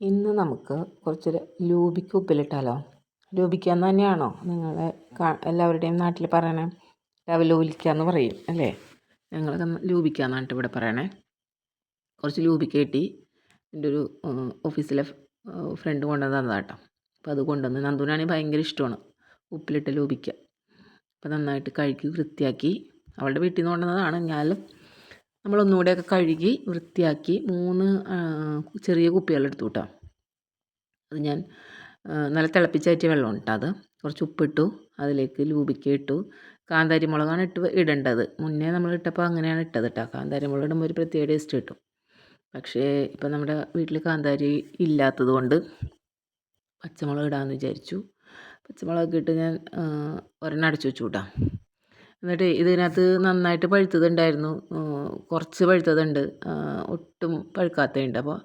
ഇന്ന് നമുക്ക് കുറച്ച് ലൂബിക്ക് ഉപ്പിലിട്ടാലോ? ലൂബിക്ക തന്നെയാണോ നിങ്ങളെ എല്ലാവരുടെയും നാട്ടിൽ പറയണേ? ലവലോലിക്ക എന്ന് പറയും അല്ലേ? ഞങ്ങൾ ലൂബിക്ക ഇവിടെ പറയണേ. കുറച്ച് ലൂബിക്ക കിട്ടി. എന്റെ ഒരു ഓഫീസിലെ ഫ്രണ്ട് കൊണ്ടുവന്ന് തന്നതാട്ടോ. അപ്പോൾ അത് കൊണ്ടുവന്ന് നന്ദുവിനാണെങ്കിൽ ഭയങ്കര ഇഷ്ടമാണ് ഉപ്പിലിട്ട ലൂബിക്ക. അപ്പോൾ നന്നായിട്ട് കഴുകി വൃത്തിയാക്കി. അവളുടെ വീട്ടിൽ നിന്ന് കൊണ്ടുവന്നതാണ്. ഞാനും നമ്മളൊന്നുകൂടെയൊക്കെ കഴുകി വൃത്തിയാക്കി മൂന്ന് ചെറിയ കുപ്പികളെടുത്തു കേട്ടോ. അത് ഞാൻ നല്ല തിളപ്പിച്ചാറ്റിയ വെള്ളം കേട്ടോ അത്. കുറച്ച് ഉപ്പിട്ടു അതിലേക്ക് ലൂബിക്ക ഇട്ടു. കാന്താരി മുളകാണ് ഇട്ട് ഇടേണ്ടത്. മുന്നേ നമ്മൾ ഇട്ടപ്പോൾ അങ്ങനെയാണ് ഇട്ടത് കേട്ടോ. കാന്താരി മുളക് ഇടുമ്പോൾ ഒരു പ്രത്യേക ടേസ്റ്റ് കിട്ടും. പക്ഷേ ഇപ്പം നമ്മുടെ വീട്ടിൽ കാന്താരി ഇല്ലാത്തത് കൊണ്ട് പച്ചമുളക് ഇടാമെന്ന് വിചാരിച്ചു. പച്ചമുളക് ഇട്ട് ഞാൻ ഒരെണ്ണം അടച്ചു വെച്ചു കൂട്ടാം. എന്നിട്ട് ഇതിനകത്ത് നന്നായിട്ട് പഴുത്തതുണ്ടായിരുന്നു. കുറച്ച് പഴുത്തതുണ്ട് ഒട്ടും പഴുക്കാത്തതുണ്ട്. അപ്പോൾ